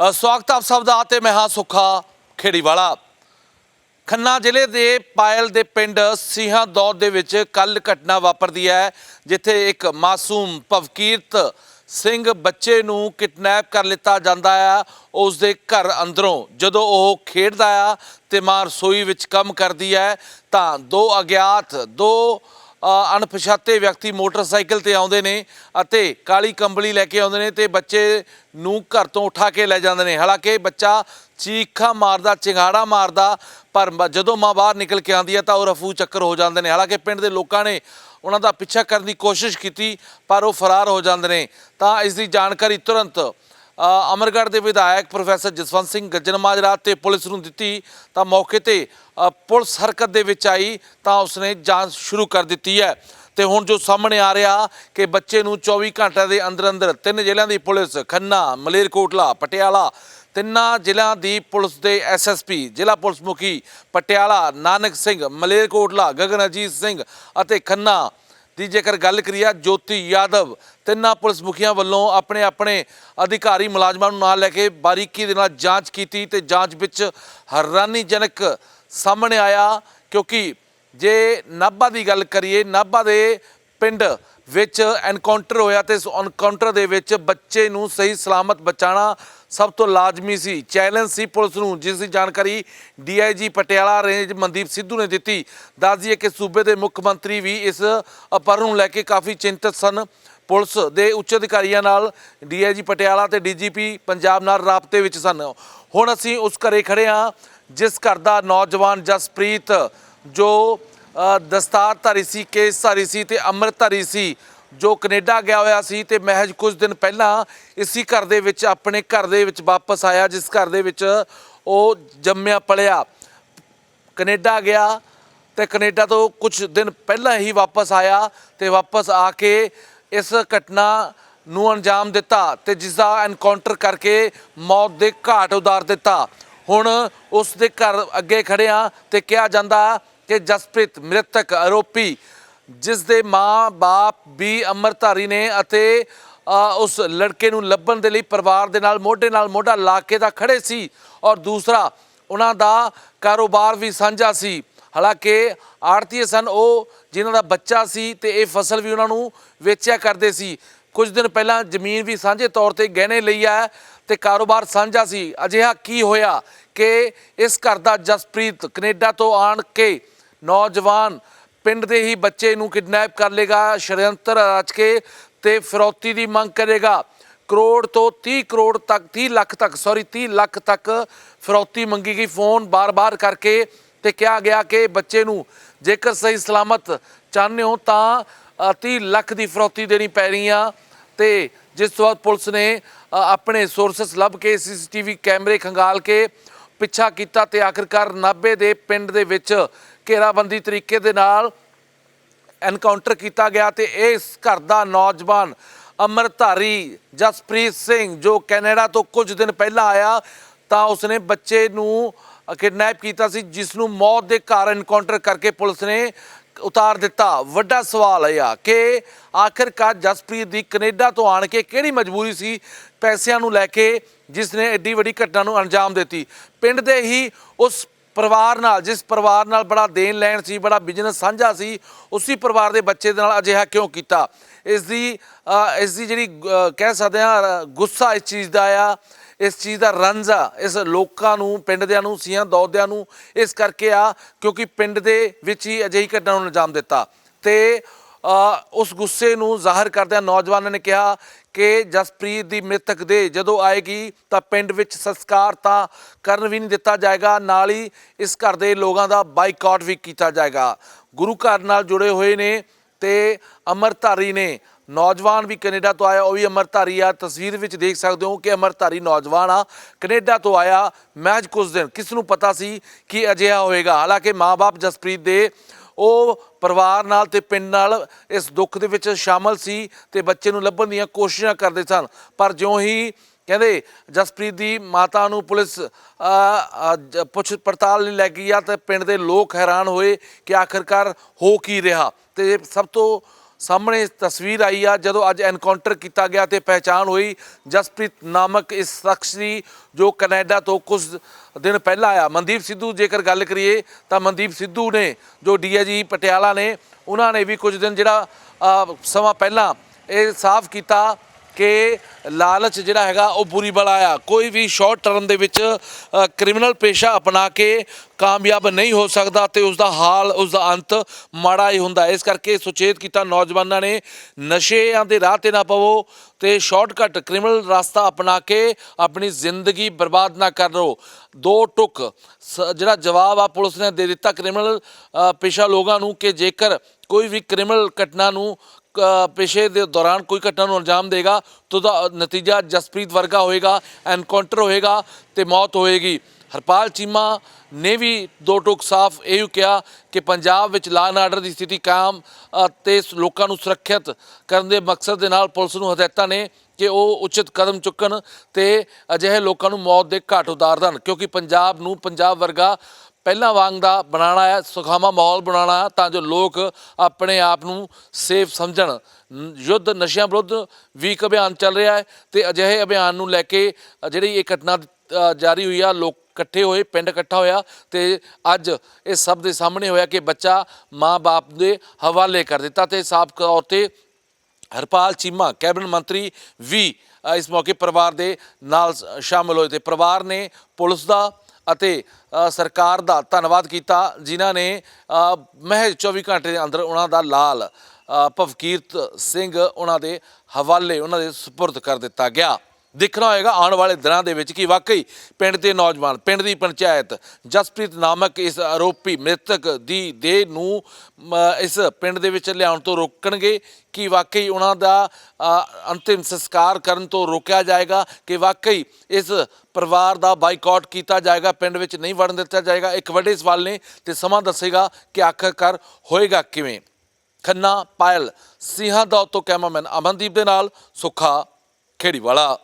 ਅ, ਸਵਾਗਤ ਆਪ ਸਭ ਦਾ ਤੇ ਮੈਂ ਹਾਂ ਸੁੱਖਾ ਖੇੜੀਵਾਲਾ। ਖੰਨਾ ਜ਼ਿਲ੍ਹੇ ਦੇ ਪਾਇਲ ਦੇ ਪਿੰਡ ਸਿੰਘਾਂ ਦੌਦ ਦੇ ਵਿੱਚ ਕੱਲ ਘਟਨਾ ਵਾਪਰਦੀ ਹੈ ਜਿੱਥੇ ਇੱਕ ਮਾਸੂਮ ਭਵਕੀਰਤ ਸਿੰਘ ਬੱਚੇ ਨੂੰ ਕਿਡਨੈਪ ਕਰ ਲਿੱਤਾ ਜਾਂਦਾ ਆ ਉਸ ਦੇ ਘਰ ਅੰਦਰੋਂ ਜਦੋਂ ਉਹ ਖੇਡਦਾ ਆ ਤੇ ਮਾਂ ਰਸੋਈ ਵਿੱਚ ਕੰਮ ਕਰਦੀ ਹੈ ਤਾਂ ਦੋ ਅਗਿਆਤ ਦੋ ਅਣਪਛਾਤੇ ਵਿਅਕਤੀ ਮੋਟਰਸਾਈਕਲ ਤੇ ਆਉਂਦੇ ਨੇ ਅਤੇ ਕਾਲੀ ਕੰਬਲੀ ਲੈ ਕੇ ਆਉਂਦੇ ਨੇ ਤੇ ਬੱਚੇ ਨੂੰ ਘਰ ਤੋਂ ਉਠਾ ਕੇ ਲੈ ਜਾਂਦੇ ਨੇ। ਹਾਲਾਂਕਿ ਬੱਚਾ ਚੀਖਾਂ ਮਾਰਦਾ, ਚਿੰਗਾੜਾ ਮਾਰਦਾ, ਪਰ ਜਦੋਂ ਮਾਂ ਬਾਹਰ ਨਿਕਲ ਕੇ ਆਉਂਦੀ ਹੈ ਤਾਂ ਉਹ ਰਫੂ ਚੱਕਰ ਹੋ ਜਾਂਦੇ ਨੇ। ਹਾਲਾਂਕਿ ਪਿੰਡ ਦੇ ਲੋਕਾਂ ਨੇ ਉਹਨਾਂ ਦਾ ਪਿੱਛਾ ਕਰਨ ਦੀ ਕੋਸ਼ਿਸ਼ ਕੀਤੀ, ਪਰ ਉਹ ਫਰਾਰ ਹੋ ਜਾਂਦੇ ਨੇ। ਤਾਂ ਇਸ ਦੀ ਜਾਣਕਾਰੀ ਤੁਰੰਤ ਅਮਰਗੜ੍ਹ ਦੇ ਵਿਧਾਇਕ ਪ੍ਰੋਫੈਸਰ ਜਸਵੰਤ ਸਿੰਘ ਗੱਜਣ ਮਾਜਰਾ ਤੇ ਪੁਲਿਸ ਨੂੰ ਦਿੱਤੀ ਤਾਂ ਮੌਕੇ ਤੇ ਪੁਲਿਸ ਹਰਕਤ ਦੇ ਵਿੱਚ ਆਈ ਤਾਂ ਉਸਨੇ ਜਾਂਚ ਸ਼ੁਰੂ ਕਰ ਦਿੱਤੀ ਹੈ। ਤੇ ਹੁਣ ਜੋ ਸਾਹਮਣੇ ਆ ਰਿਹਾ ਕਿ ਬੱਚੇ ਨੂੰ 24 ਘੰਟਿਆਂ ਦੇ ਅੰਦਰ ਅੰਦਰ ਤਿੰਨ ਜ਼ਿਲ੍ਹਿਆਂ ਦੀ ਪੁਲਿਸ, ਖੰਨਾ, ਮਲੇਰਕੋਟਲਾ, ਪਟਿਆਲਾ, ਤਿੰਨਾਂ ਜ਼ਿਲ੍ਹਿਆਂ ਦੀ ਪੁਲਿਸ ਦੇ ਐਸਐਸਪੀ ਜ਼ਿਲ੍ਹਾ ਪੁਲਿਸ ਮੁਖੀ ਪਟਿਆਲਾ, ਨਾਨਕ ਸਿੰਘ, ਮਲੇਰਕੋਟਲਾ ਗਗਨ ਅਜੀਤ ਸਿੰਘ ਅਤੇ ਖੰਨਾ ਦੀ ਜੇਕਰ ਗੱਲ ਕਰੀਏ ਜੋਤੀ ਯਾਦਵ, ਤਿੰਨਾਂ ਪੁਲਿਸ ਮੁਖੀਆਂ ਵੱਲੋਂ ਆਪਣੇ ਆਪਣੇ ਅਧਿਕਾਰੀ ਮੁਲਾਜ਼ਮਾਂ ਨੂੰ ਨਾਲ ਲੈ ਕੇ ਬਾਰੀਕੀ ਦੇ ਨਾਲ ਜਾਂਚ ਕੀਤੀ ਤੇ ਜਾਂਚ ਵਿੱਚ ਹੈਰਾਨੀਜਨਕ ਸਾਹਮਣੇ ਆਇਆ ਕਿਉਂਕਿ ਜੇ ਨਾਭਾ ਦੀ ਗੱਲ ਕਰੀਏ, ਨਾਭਾ ਦੇ ਪਿੰਡ ਵਿੱਚ ਐਨਕਾਊਂਟਰ ਹੋਇਆ ਤੇ ਇਸ ਐਨਕਾਊਂਟਰ ਦੇ ਵਿੱਚ ਬੱਚੇ ਨੂੰ ਸਹੀ ਸਲਾਮਤ ਬਚਾਉਣਾ ਸਭ ਤੋਂ ਲਾਜ਼ਮੀ ਸੀ। ਚੈਲੰਜ ਸੀ ਪੁਲਿਸ ਨੂੰ ਜਿਸ ਦੀ ਜਾਣਕਾਰੀ ਡੀਆਈਜੀ ਪਟਿਆਲਾ ਰੇਂਜ ਮਨਦੀਪ ਸਿੱਧੂ ਨੇ ਦਿੱਤੀ। ਦੱਸ ਦਈਏ ਕਿ ਸੂਬੇ ਦੇ ਮੁੱਖ ਮੰਤਰੀ ਵੀ ਇਸ ਅਪਰ ਨੂੰ ਲੈ ਕੇ ਕਾਫੀ ਚਿੰਤਤ ਸਨ। ਪੁਲਿਸ ਦੇ ਉੱਚ ਅਧਿਕਾਰੀਆਂ ਨਾਲ ਡੀਆਈਜੀ ਪਟਿਆਲਾ ਤੇ ਡੀਜੀਪੀ ਪੰਜਾਬ ਨਾਲ ਰਾਬਤੇ ਵਿੱਚ ਸਨ। ਹੁਣ ਅਸੀਂ ਉਸ ਘਰੇ ਖੜੇ ਹਾਂ ਜਿਸ ਘਰ ਦਾ ਨੌਜਵਾਨ ਜਸਪ੍ਰੀਤ ਜੋ ਅ, ਦਸਤਾਰਧਾਰੀ ਸੀ ਕੇਸ ਧਾਰੀ ਸੀ ਤੇ ਅੰਮ੍ਰਿਤਧਾਰੀ ਸੀ। ਜੋ ਕੈਨੇਡਾ ਗਿਆ ਹੋਇਆ ਸੀ ਤੇ ਮਹਿਜ ਕੁਝ ਦਿਨ ਪਹਿਲਾਂ ਇਸੇ ਘਰ ਦੇ ਵਿੱਚ, ਆਪਣੇ ਘਰ ਦੇ ਵਿੱਚ ਵਾਪਸ ਆਇਆ, ਜਿਸ ਘਰ ਦੇ ਵਿੱਚ ਉਹ ਜੰਮਿਆ ਪਲਿਆ। ਕੈਨੇਡਾ ਗਿਆ ਤੇ ਕੈਨੇਡਾ ਤੋਂ ਕੁਝ ਦਿਨ ਪਹਿਲਾਂ ਹੀ ਵਾਪਸ ਆਇਆ ਤੇ ਵਾਪਸ ਆ ਕੇ ਇਸ ਘਟਨਾ ਨੂੰ ਅੰਜਾਮ ਦਿੱਤਾ ਤੇ ਜਿਸ ਦਾ ਐਨਕਾਊਂਟਰ ਕਰਕੇ ਮੌਤ ਦੇ ਘਾਟ ਉਤਾਰ ਦਿੱਤਾ। ਹੁਣ ਉਸ ਦੇ ਘਰ ਅੱਗੇ ਖੜਿਆ ਤੇ ਕਿਹਾ ਜਾਂਦਾ ਕਿ ਜਸਪ੍ਰੀਤ ਮ੍ਰਿਤਕ ਆਰੋਪੀ ਜਿਸ ਦੇ ਮਾਂ-ਬਾਪ ਵੀ ਅੰਮ੍ਰਿਤਧਾਰੀ ਨੇ ਅਤੇ ਉਸ ਲੜਕੇ ਨੂੰ ਲੱਭਣ ਦੇ ਲਈ ਪਰਿਵਾਰ ਦੇ ਨਾਲ, ਮੋਢੇ ਨਾਲ ਮੋਢਾ ਲਾ ਕੇ ਤਾਂ ਖੜੇ ਸੀ ਔਰ ਦੂਸਰਾ ਉਹਨਾਂ ਦਾ ਕਾਰੋਬਾਰ ਵੀ ਸਾਂਝਾ ਸੀ। ਹਾਲਾਂਕਿ ਆੜਤੀਏ ਸਨ ਉਹ ਜਿਨ੍ਹਾਂ ਦਾ ਬੱਚਾ ਸੀ ਤੇ ਇਹ ਫਸਲ ਵੀ ਉਹਨਾਂ ਨੂੰ ਵੇਚਿਆ ਕਰਦੇ ਸੀ। ਕੁਝ ਦਿਨ ਪਹਿਲਾਂ ਜ਼ਮੀਨ ਵੀ ਸਾਂਝੇ ਤੌਰ ਤੇ ਗਹਿਣੇ ਲਈ ਆ ਤੇ ਕਾਰੋਬਾਰ ਸਾਂਝਾ ਸੀ। ਅਜਿਹਾ ਕੀ ਹੋਇਆ ਕਿ ਇਸ ਘਰ ਦਾ ਜਸਪ੍ਰੀਤ ਕੈਨੇਡਾ ਤੋਂ ਆਣ ਕੇ ਨੌਜਵਾਨ ਪਿੰਡ ਦੇ ਹੀ ਬੱਚੇ ਨੂੰ ਕਿਡਨੈਪ ਕਰ ਲੇਗਾ ਸ਼ਰਯੰਤਰ ਰਚ ਕੇ ਤੇ ਫਿਰੌਤੀ ਦੀ ਮੰਗ ਕਰੇਗਾ। ਕਰੋੜ ਤੋਂ 30 ਕਰੋੜ ਤੱਕ 30 ਲੱਖ ਤੱਕ ਸੌਰੀ 30 ਲੱਖ ਤੱਕ ਫਿਰੌਤੀ ਮੰਗੀ ਗਈ ਫੋਨ ਬਾਰ-ਬਾਰ ਕਰਕੇ ਤੇ ਕਿਹਾ ਗਿਆ ਕਿ ਬੱਚੇ ਨੂੰ ਜੇਕਰ ਸਹੀ ਸਲਾਮਤ ਚਾਹੁੰਦੇ ਹੋ ਤਾਂ ਅ, 30 ਲੱਖ ਦੀ ਫਿਰੌਤੀ ਦੇਣੀ ਪੈ ਰਹੀ ਆ। ਤੇ ਜਿਸ ਤੋਂ ਬਾਅਦ ਪੁਲਿਸ ਨੇ ਆਪਣੇ ਸੋਰਸਸ ਲੱਭ ਕੇ ਸੀਸੀਟੀਵੀ ਕੈਮਰੇ ਖੰਗਾਲ ਕੇ ਪਿੱਛਾ ਕੀਤਾ ਤੇ ਆਖਿਰਕਾਰ ਨਾਭੇ ਦੇ ਪਿੰਡ ਦੇ ਵਿੱਚ ਘੇਰਾਬੰਦੀ ਤਰੀਕੇ ਦੇ ਨਾਲ ਐਨਕਾਊਂਟਰ ਕੀਤਾ ਗਿਆ ਤੇ ਇਸ ਘਰ ਦਾ ਨੌਜਵਾਨ ਅਮਰਧਾਰੀ ਜਸਪ੍ਰੀਤ ਸਿੰਘ ਜੋ ਕੈਨੇਡਾ ਤੋਂ ਕੁਝ ਦਿਨ ਪਹਿਲਾਂ ਆਇਆ ਤਾਂ ਉਸਨੇ ਬੱਚੇ ਨੂੰ ਕਿਡਨੈਪ ਕੀਤਾ ਸੀ, ਜਿਸ ਨੂੰ ਮੌਤ ਦੇ ਘਰ ਐਨਕਾਊਂਟਰ ਕਰਕੇ ਪੁਲਿਸ ਨੇ ਉਤਾਰ ਦਿੱਤਾ। ਵੱਡਾ ਸਵਾਲ ਇਹ ਆ ਕਿ ਆਖਿਰਕਾਰ ਜਸਪ੍ਰੀਤ ਦੀ ਕੈਨੇਡਾ ਤੋਂ ਆਣ ਕੇ ਕਿਹੜੀ ਮਜਬੂਰੀ ਸੀ ਪੈਸਿਆਂ ਨੂੰ ਲੈ ਕੇ, ਜਿਸ ਨੇ ਐਡੀ ਵੱਡੀ ਘਟਨਾ ਨੂੰ ਅੰਜਾਮ ਦਿੱਤੀ। ਪਿੰਡ ਦੇ ਹੀ ਉਸ ਪਰਿਵਾਰ ਨਾਲ, ਜਿਸ ਪਰਿਵਾਰ ਨਾਲ ਬੜਾ ਦੇਣ ਲੈਣ ਸੀ, ਬੜਾ ਬਿਜ਼ਨਸ ਸਾਂਝਾ ਸੀ, ਉਸੇ ਪਰਿਵਾਰ ਦੇ ਬੱਚੇ ਦੇ ਨਾਲ ਅਜਿਹਾ ਕਿਉਂ ਕੀਤਾ? ਇਸ ਦੀ ਇਸ ਦੀ ਜਿਹੜੀ ਕਹਿ ਸਕਦੇ ਆ ਗੁੱਸਾ ਇਸ ਚੀਜ਼ ਦਾ ਆ, ਇਸ ਚੀਜ਼ ਦਾ ਰੰਜ ਆ, ਇਸ ਲੋਕਾਂ ਨੂੰ, ਪਿੰਡ ਦਿਆਂ ਨੂੰ, ਸੀਆਂ ਦੌਦਿਆਂ ਨੂੰ, ਇਸ ਕਰਕੇ ਆ, ਕਿਉਂਕਿ ਪਿੰਡ ਦੇ ਵਿੱਚ ਹੀ ਅਜਿਹੀ ਘਟਨਾ ਨੂੰ ਅੰਜਾਮ ਦਿੱਤਾ। ਤੇ ਉਸ ਗੁੱਸੇ ਨੂੰ ਜ਼ਾਹਰ ਕਰਦਿਆਂ ਨੌਜਵਾਨਾਂ ਨੇ ਕਿਹਾ ਕਿ ਜਸਪ੍ਰੀਤ ਦੀ ਮ੍ਰਿਤਕ ਦੇ ਜਦੋਂ ਆਏਗੀ ਤਾਂ ਪਿੰਡ ਵਿੱਚ ਸੰਸਕਾਰ ਤਾਂ ਕਰਨ ਵੀ ਨਹੀਂ ਦਿੱਤਾ ਜਾਏਗਾ, ਨਾਲ ਹੀ ਇਸ ਘਰ ਦੇ ਲੋਕਾਂ ਦਾ ਬਾਈਕਾਟ ਵੀ ਕੀਤਾ ਜਾਏਗਾ। ਗੁਰੂ ਘਰ ਨਾਲ ਜੁੜੇ ਹੋਏ ਨੇ ਤੇ ਅਮਰਧਾਰੀ ਨੇ ਨੌਜਵਾਨ ਵੀ ਕੈਨੇਡਾ ਤੋਂ ਆਇਆ, ਉਹ ਵੀ ਅਮਰਧਾਰੀ ਆ। ਤਸਵੀਰ ਵਿੱਚ ਦੇਖ ਸਕਦੇ ਹੋ ਕਿ ਅਮਰਧਾਰੀ ਨੌਜਵਾਨ ਆ, ਕੈਨੇਡਾ ਤੋਂ ਆਇਆ। ਮਹਿਜ ਕੁਝ ਦਿਨ, ਕਿਸ ਨੂੰ ਪਤਾ ਸੀ ਕਿ ਅਜਿਹਾ ਹੋਏਗਾ? ਹਾਲਾਂਕਿ ਮਾਪੇ ਜਸਪ੍ਰੀਤ ਦੇ ਉਹ ਪਰਿਵਾਰ ਨਾਲ ਤੇ ਪਿੰਡ ਨਾਲ ਇਸ ਦੁੱਖ ਦੇ ਵਿੱਚ ਸ਼ਾਮਲ ਸੀ ਤੇ ਬੱਚੇ ਨੂੰ ਲੱਭਣ ਦੀਆਂ ਕੋਸ਼ਿਸ਼ਾਂ ਕਰਦੇ ਸਨ। ਪਰ ਜਿਉਂ ਹੀ ਕਹਿੰਦੇ ਜਸਪ੍ਰੀਤ ਦੀ ਮਾਤਾ ਨੂੰ ਪੁਲਿਸ ਪੁੱਛ ਪੜਤਾਲ ਲਈ ਲੈ ਗਈ ਆ, ਤੇ ਪਿੰਡ ਦੇ ਲੋਕ ਹੈਰਾਨ ਹੋਏ ਕਿ ਆਖਰਕਾਰ ਹੋ ਕੀ ਰਿਹਾ। ਤੇ ਸਭ ਤੋਂ ਸਾਹਮਣੇ ਤਸਵੀਰ ਆਈ ਆ, ਜਦੋਂ ਅੱਜ ਐਨਕਾਊਂਟਰ ਕੀਤਾ ਗਿਆ ਤੇ ਪਹਿਚਾਣ ਹੋਈ ਜਸਪ੍ਰੀਤ ਨਾਮਕ ਇਸ ਸ਼ਖਸ ਦੀ, ਜੋ ਕੈਨੇਡਾ ਤੋਂ ਕੁਝ ਦਿਨ ਪਹਿਲਾਂ ਆਇਆ। ਮਨਦੀਪ ਸਿੱਧੂ, ਜੇਕਰ ਗੱਲ ਕਰੀਏ ਤਾਂ ਮਨਦੀਪ ਸਿੱਧੂ ਨੇ, ਜੋ ਡੀਆਈਜੀ ਪਟਿਆਲਾ ਨੇ, ਉਹਨਾਂ ਨੇ ਵੀ ਕੁਝ ਦਿਨ ਜਿਹੜਾ ਸਮਾਂ ਪਹਿਲਾਂ ਇਹ ਸਾਫ਼ ਕੀਤਾ ਕਿ ਲਾਲਚ ਜਿਹੜਾ ਹੈਗਾ ਉਹ ਬੁਰੀ ਬਲਾ ਆ। ਕੋਈ ਵੀ ਸ਼ਾਰਟ ਟਰਮ ਦੇ ਵਿੱਚ ਕ੍ਰਿਮੀਨਲ ਪੇਸ਼ਾ ਅਪਣਾ ਕੇ ਕਾਮਯਾਬ ਨਹੀਂ ਹੋ ਸਕਦਾ ਤੇ ਉਸ ਦਾ ਹਾਲ ਉਸ ਦਾ ਅੰਤ ਮਾੜਾ ਹੀ ਹੁੰਦਾ। ਇਸ ਕਰਕੇ ਸੁਚੇਤ ਕੀਤਾ ਨੌਜਵਾਨਾਂ ਨੇ, ਨਸ਼ਿਆਂ ਦੇ ਰਾਹ ਤੇ ਨਾ ਪਵੋ ਤੇ ਸ਼ਾਰਟਕਟ ਕ੍ਰਿਮੀਨਲ ਰਸਤਾ ਅਪਣਾ ਕੇ ਆਪਣੀ ਜ਼ਿੰਦਗੀ ਬਰਬਾਦ ਨਾ ਕਰੋ ਦੋ ਟੁਕ, ਸ- ਜਿਹੜਾ ਜਵਾਬ ਆ ਪੁਲਿਸ ਨੇ ਦੇ ਦਿੱਤਾ ਕ੍ਰਿਮੀਨਲ ਪੇਸ਼ਾ ਲੋਕਾਂ ਨੂੰ ਕਿ ਜੇਕਰ ਕੋਈ ਵੀ ਕ੍ਰਿਮੀਨਲ ਘਟਨਾ ਨੂੰ ਪੇਸ਼ੇ ਦੇ ਦੌਰਾਨ ਕੋਈ ਘਟਨਾ ਨੂੰ ਅੰਜਾਮ ਦੇਗਾ ਤਾਂ ਉਹਦਾ ਨਤੀਜਾ ਜਸਪ੍ਰੀਤ ਵਰਗਾ ਹੋਏਗਾ ਐਨਕਾਊਂਟਰ ਹੋਏਗਾ ਤੇ ਮੌਤ ਹੋਏਗੀ। ਹਰਪਾਲ ਚੀਮਾ ਨੇ ਵੀ ਦੋ ਟੁਕ ਸਾਫ਼ ਇਹ ਕਿਹਾ ਕਿ ਪੰਜਾਬ ਵਿੱਚ ਲਾਅ ਐਂਡ ਆਰਡਰ ਦੀ ਸਥਿਤੀ ਕਾਇਮ ਅ, ਤੇ ਸ- ਲੋਕਾਂ ਨੂੰ ਸੁਰੱਖਿਅਤ ਕਰਨ ਦੇ ਮਕਸਦ ਦੇ ਨਾਲ ਪੁਲਿਸ ਨੂੰ ਹਦਾਇਤਾਂ ਨੇ ਕਿ ਉਹ ਉਚਿਤ ਕਦਮ ਚੁੱਕਣ ਤੇ ਅਜਿਹੇ ਲੋਕਾਂ ਨੂੰ ਮੌਤ ਦੇ ਘਾਟ ਉਤਾਰ ਦੇਣ ਕਿਉਂਕਿ ਪੰਜਾਬ ਨੂੰ ਪੰਜਾਬ ਵਰਗਾ ਪਹਿਲਾਂ ਵਾਂਗ ਦਾ ਬਣਾਉਣਾ ਹੈ ਸੁਖਾਵਾਂ ਮਾਹੌਲ ਬਣਾਉਣਾ ਹੈ, ਤਾਂ ਜੋ ਲੋਕ ਆਪਣੇ ਆਪ ਨੂੰ ਸੇਫ ਸਮਝਣ। ਯੁੱਧ ਨਸ਼ਿਆਂ ਵਿਰੁੱਧ ਵੀ ਇੱਕ ਅਭਿਆਨ ਚੱਲ ਰਿਹਾ ਹੈ ਤੇ ਅਜਿਹੇ ਅਭਿਆਨ ਨੂੰ ਲੈ ਕੇ ਜਿਹੜੀ ਇਹ ਘਟਨਾ ਜਾਰੀ ਹੋਈ ਆ, ਲੋਕ ਇਕੱਠੇ ਹੋਏ, ਪਿੰਡ ਇਕੱਠਾ ਹੋਇਆ ਤੇ ਅੱਜ ਇਹ ਸਭ ਦੇ ਸਾਹਮਣੇ ਹੋਇਆ ਕਿ ਬੱਚਾ ਮਾਂ-ਬਾਪ ਦੇ ਹਵਾਲੇ ਕਰ ਦਿੱਤਾ ਤੇ ਸਾਫ਼ ਤੌਰ ਤੇ ਹਰਪਾਲ ਚੀਮਾ, ਕੈਬਨਿਟ ਮੰਤਰੀ ਵੀ ਇਸ ਮੌਕੇ ਪਰਿਵਾਰ ਦੇ ਨਾਲ ਸ- ਸ਼ਾਮਲ ਹੋਏ ਤੇ ਪਰਿਵਾਰ ਨੇ ਪੁਲਿਸ ਦਾ ਅਤੇ ਸਰਕਾਰ ਦਾ ਧੰਨਵਾਦ ਕੀਤਾ, ਜਿਨ੍ਹਾਂ ਨੇ ਮਹਿਜ 24 ਘੰਟੇ ਦੇ ਅੰਦਰ ਉਹਨਾਂ ਦਾ ਲਾਲ ਭਵਕੀਰਤ ਸਿੰਘ ਉਹਨਾਂ ਦੇ ਹਵਾਲੇ, ਉਹਨਾਂ ਦੇ ਸਪੁਰਦ ਕਰ ਦਿੱਤਾ ਗਿਆ। ਦੇਖਣਾ ਹੋਏਗਾ ਆਉਣ ਵਾਲੇ ਦਿਨਾਂ ਦੇ ਵਿੱਚ ਕਿ ਵਾਕਈ ਪਿੰਡ ਦੇ ਨੌਜਵਾਨ, ਪਿੰਡ ਦੀ ਪੰਚਾਇਤ ਜਸਪ੍ਰੀਤ ਨਾਮਕ ਇਸ ਆਰੋਪੀ ਮ੍ਰਿਤਕ ਦੀ ਦੇਹ ਨੂੰ ਇਸ ਪਿੰਡ ਦੇ ਵਿੱਚ ਲਿਆਉਣ ਤੋਂ ਰੋਕਣਗੇ ਕਿ ਵਾਕਈ ਉਹਨਾਂ ਦਾ ਅੰਤਿਮ ਸੰਸਕਾਰ ਕਰਨ ਤੋਂ ਰੋਕਿਆ ਜਾਏਗਾ ਕਿ ਵਾਕਈ ਇਸ ਪਰਿਵਾਰ ਦਾ ਬਾਈਕਾਟ ਕੀਤਾ ਜਾਏਗਾ, ਪਿੰਡ ਵਿੱਚ ਨਹੀਂ ਵੜਨ ਦਿੱਤਾ ਜਾਏਗਾ। ਇੱਕ ਵੱਡੇ ਸਵਾਲ ਨੇ ਤੇ ਸਮਾਂ ਦੱਸੇਗਾ ਕਿ ਆਖਰਕਾਰ ਹੋਏਗਾ ਕਿਵੇਂ। ਖੰਨਾ ਪਾਇਲ ਸਿੰਘਾਂ ਦਾ ਤੋਂ ਕੈਮਰਾਮੈਨ ਅਮਨਦੀਪ ਦੇ ਨਾਲ, ਸੁੱਖਾ ਖੇੜੀਵਾਲਾ।